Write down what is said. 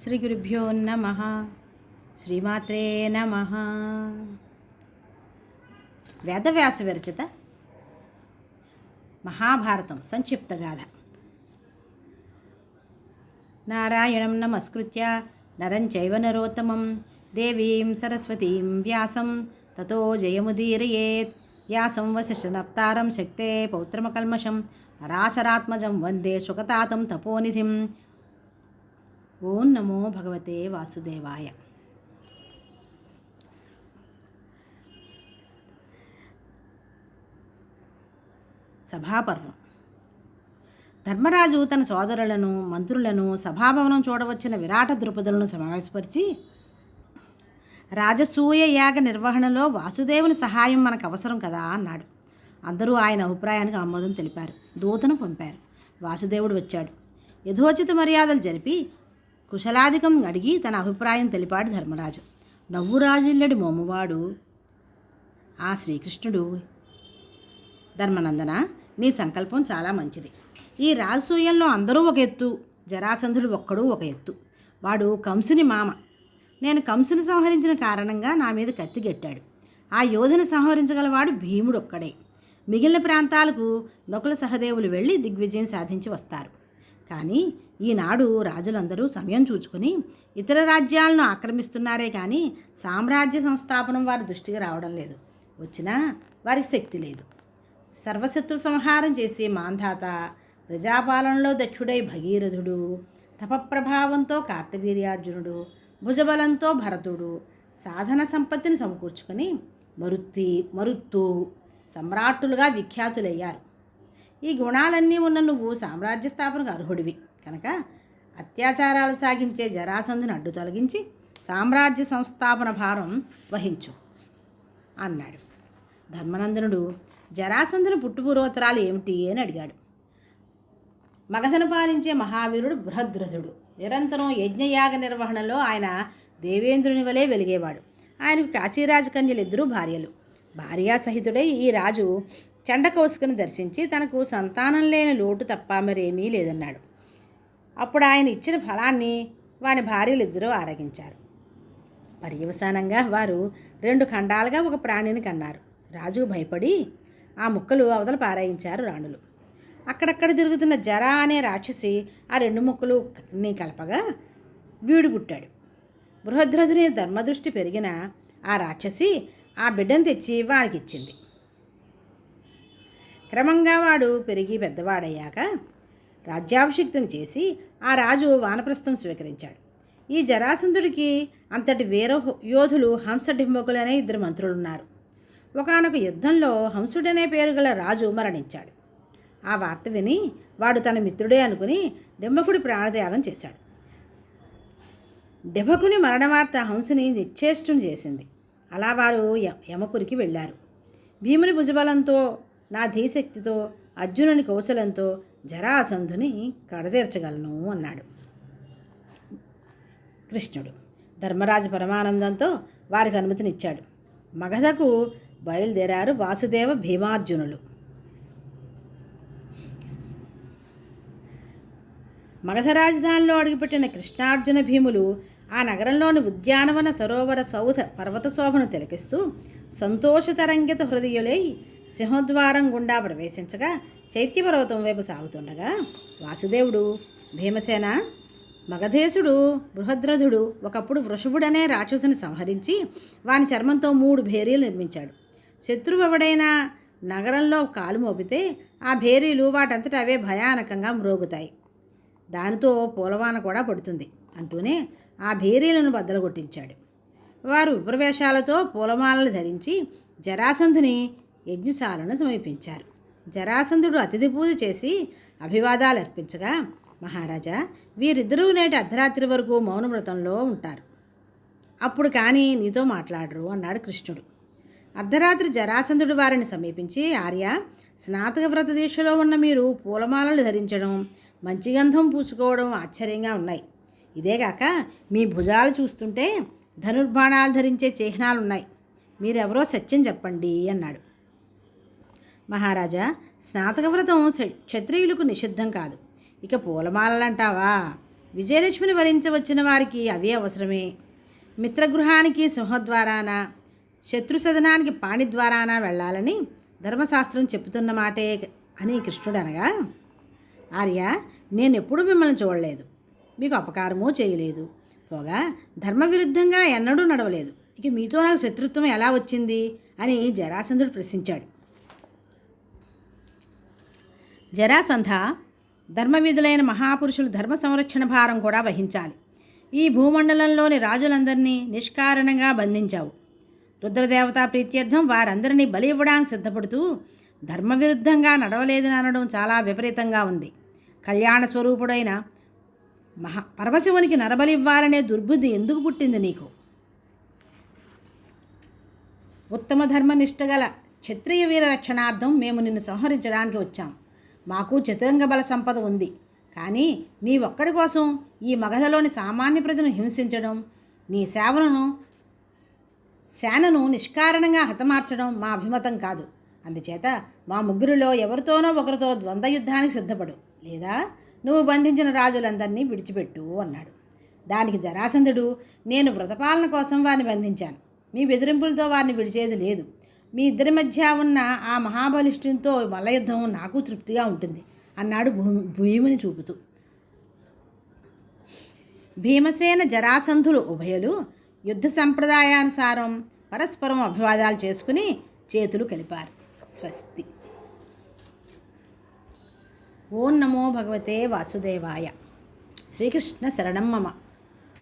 శ్రీ గురుభ్యో నమ. శ్రీమాత్రే నమ. వేదవ్యాస విరచిత మహాభారతం సంక్షిప్త గాథ. నారాయణం నమస్కృత్య నరం చైవ నరోత్తమం దేవీం సరస్వతీం వ్యాసం తతో జయముదీరయేత్. వ్యాసం వశిష్ఠనప్తారం శక్తే పౌత్రమకల్మషం పరాశరాత్మజం వందే సుఖతాతం తపోనిధిం ఓం నమో భగవతే వాసుదేవాయ. సభాపర్వం. ధర్మరాజు తన సోదరులను మంత్రులను సభాభవనం చూడవచ్చిన విరాట ద్రుపదులను సమావేశపరిచి రాజసూయ యాగ నిర్వహణలో వాసుదేవుని సహాయం మనకు అవసరం కదా అన్నాడు. అందరూ ఆయన అభిప్రాయానికి ఆమోదం తెలిపారు. దూతను పంపారు. వాసుదేవుడు వచ్చాడు. యథోచిత మర్యాదలు జరిపి కుశలాధికం అడిగి తన అభిప్రాయం తెలిపాడు ధర్మరాజు. నవ్వురాజిల్లడి మోమువాడు ఆ శ్రీకృష్ణుడు. ధర్మనందన నీ సంకల్పం చాలా మంచిది. ఈ రాజసూయంలో అందరూ ఒక ఎత్తు జరాసంధుడు ఒక్కడు ఒక ఎత్తు. వాడు కంసుని మామ. నేను కంసుని సంహరించిన కారణంగా నా మీద కత్తిగెట్టాడు ఆ యోధుని సంహరించగలవాడు భీముడు ఒక్కడే మిగిలిన ప్రాంతాలకు నకుల సహదేవులు వెళ్ళి దిగ్విజయం సాధించి వస్తారు. కానీ ఈనాడు రాజులందరూ సమయం చూచుకొని ఇతర రాజ్యాలను ఆక్రమిస్తున్నారే కానీ సామ్రాజ్య సంస్థాపనం వారి దృష్టికి రావడం లేదు. వచ్చినా వారికి శక్తి లేదు. సర్వశత్రు సంహారం చేసే మాంధాత ప్రజాపాలనలో దక్షుడై భగీరథుడు తపప్రభావంతో కార్తవీర్యార్జునుడు భుజబలంతో భరతుడు సాధన సంపత్తిని సమకూర్చుకొని మరుత్తి మరుత్తు సమ్రాట్టులుగా విఖ్యాతులయ్యారు. ఈ గుణాలన్నీ ఉన్న నువ్వు సామ్రాజ్య స్థాపనకు అర్హుడివి. కనుక అత్యాచారాలు సాగించే జరాసంధుని అడ్డు తొలగించి సామ్రాజ్య సంస్థాపన భారం వహించు అన్నాడు. ధర్మనందనుడు జరాసంధుని పుట్టుపూర్వోత్తరాలు ఏమిటి అని అడిగాడు. మగధను పాలించే మహావీరుడు బృహద్రథుడు. నిరంతరం యజ్ఞయాగ నిర్వహణలో ఆయన దేవేంద్రుని వలె వెలిగేవాడు. ఆయనకు కాశీరాజ కన్యలిద్దరూ భార్యలు. భార్యాసహితుడై ఈ రాజు చండకౌసుకుని దర్శించి తనకు సంతానం లేని లోటు తప్ప మరేమీ లేదన్నాడు. అప్పుడు ఆయన ఇచ్చిన ఫలాన్ని వాని భార్యలిద్దరూ ఆరగించారు. పర్యవసానంగా వారు రెండు ఖండాలుగా ఒక ప్రాణిని కన్నారు. రాజు భయపడి ఆ ముక్కలు అవతల పారాయించారు రాణులు. అక్కడక్కడ తిరుగుతున్న జర అనే రాక్షసి ఆ రెండు ముక్కలు ని కలపగా వీడు పుట్టాడు. బృహద్రథుని ధర్మదృష్టి పెరిగిన ఆ రాక్షసి ఆ బిడ్డను తెచ్చి వానికిచ్చింది. క్రమంగా వాడు పెరిగి పెద్దవాడయ్యాక రాజ్యాభిషిక్తుని చేసి ఆ రాజు వానప్రస్థం స్వీకరించాడు. ఈ జరాసంధుడికి అంతటి వీర యోధులు హంసడింబకులనే ఇద్దరు మంత్రులున్నారు. ఒకనొక యుద్ధంలో హంసుడనే పేరు గల రాజు మరణించాడు. ఆ వార్త విని వాడు తన మిత్రుడే అనుకుని డింబకుడి ప్రాణత్యాగం చేశాడు. డింబకుని మరణ వార్త హంసుని నిశ్చేష్టుని చేసింది. అలా వారు య- యమపురికి వెళ్ళారు. భీముని భుజబలంతో నా ధీశక్తితో అర్జునుని కౌశలంతో జరాసంధుని కడతీర్చగలను అన్నాడు. కృష్ణుడు ధర్మరాజు పరమానందంతో వారికి అనుమతినిచ్చాడు. మగధకు బయలుదేరారు వాసుదేవ భీమార్జునులు. మగధ రాజధానిలో అడుగుపెట్టిన కృష్ణార్జున భీములు ఆ నగరంలోని ఉద్యానవన సరోవర సౌధ పర్వత శోభను తిలకిస్తూ సంతోషతరంగిత హృదయులై సింహద్వారం గుండా ప్రవేశించగా చైత్యపర్వతం వైపు సాగుతుండగా వాసుదేవుడు భీమసేన మగధేశుడు బృహద్రథుడు ఒకప్పుడు వృషభుడనే రాక్షసుని సంహరించి వాని చర్మంతో మూడు భేరీలు నిర్మించాడు. శత్రువు ఎవడైనా నగరంలో కాలు మోపితే ఆ భేరీలు వాటంతట అవే భయానకంగా మ్రోగుతాయి. దానితో పూలవాన కూడా పడుతుంది అంటూనే ఆ భేరీలను బద్దలగొట్టించాడు వారు విప్రవేశాలతో పూలమాలలు ధరించి జరాసంధుని యజ్ఞశాలను సమీపించారు. జరాసంధుడు అతిథి పూజ చేసి అభివాదాలు అర్పించగా మహారాజా వీరిద్దరూ నేటి అర్ధరాత్రి వరకు మౌనవ్రతంలో ఉంటారు. అప్పుడు కానీ నీతో మాట్లాడరు అన్నాడు కృష్ణుడు. అర్ధరాత్రి జరాసంధుడు వారిని సమీపించి ఆర్య స్నాతక వ్రత దీక్షలో ఉన్న మీరు పూలమాలలు ధరించడం మంచి గంధం పూసుకోవడం ఆశ్చర్యంగా ఉన్నాయి. ఇదేగాక మీ భుజాలు చూస్తుంటే ధనుర్బాణాలు ధరించే చిహ్నాలు ఉన్నాయి మీరెవరో సత్యం చెప్పండి అన్నాడు. మహారాజా స్నాతక వ్రతం క్షత్రియులకు నిషిద్ధం కాదు. ఇక పూలమాలలంటావా? విజయలక్ష్మిని వరించవచ్చిన వారికి అవే అవసరమే. మిత్రగృహానికి సింహద్వారాన? శత్రు సదనానికి పాణి ద్వారాన వెళ్ళాలని ధర్మశాస్త్రం చెబుతున్న మాటే అని కృష్ణుడు అనగా ఆర్య నేను మిమ్మల్ని చూడలేదు. మీకు అపకారమూ చేయలేదు. పోగా ధర్మ విరుద్ధంగా ఎన్నడూ నడవలేదు. ఇక మీతో నాకు శత్రుత్వం ఎలా వచ్చింది? అని జరాసంధుడు ప్రశ్నించాడు. జరాసంధ ధర్మవిధులైన మహాపురుషులు ధర్మ సంరక్షణ భారం కూడా వహించాలి. ఈ భూమండలంలోని రాజులందరినీ నిష్కారణంగా బంధించావు. రుద్రదేవతా ప్రీత్యర్థం వారందరినీ బలి ఇవ్వడానికి సిద్ధపడుతూ ధర్మవిరుద్ధంగా నడవలేదని అనడం చాలా విపరీతంగా ఉంది. కళ్యాణ స్వరూపుడైన మహా పరమశివునికి నరబలి ఇవ్వాలనే దుర్బుద్ధి ఎందుకు పుట్టింది నీకు? ఉత్తమ ధర్మనిష్ట గల క్షత్రియ వీర రక్షణార్థం మేము నిన్ను సంహరించడానికి వచ్చాం. మాకు చతురంగ బల సంపద ఉంది. కానీ నీ ఒక్కడి కోసం ఈ మగధలోని సామాన్య ప్రజను హింసించడం నీ సేవలను సేనను నిష్కారణంగా హతమార్చడం మా అభిమతం కాదు. అందుచేత మా ముగ్గురిలో ఎవరితోనో ఒకరితో ద్వంద్వ యుద్ధానికి సిద్ధపడు. లేదా నువ్వు బంధించిన రాజులందరినీ విడిచిపెట్టు అన్నాడు. దానికి జరాసంధుడు నేను వ్రతపాలన కోసం వారిని బంధించాను. మీ బెదిరింపులతో వారిని విడిచేది లేదు. మీ ఇద్దరి మధ్య ఉన్న ఆ మహాబలిష్ఠునితో మల్లయుద్ధం నాకు తృప్తిగా ఉంటుంది అన్నాడు భూమి భూమిని చూపుతూ. భీమసేన జరాసంధులు ఉభయలు యుద్ధ సంప్రదాయానుసారం పరస్పరం అభివాదాలు చేసుకుని చేతులు కలిపారు. స్వస్తి. ఓం నమో భగవతే వాసుదేవాయ. శ్రీకృష్ణ శరణం మమ.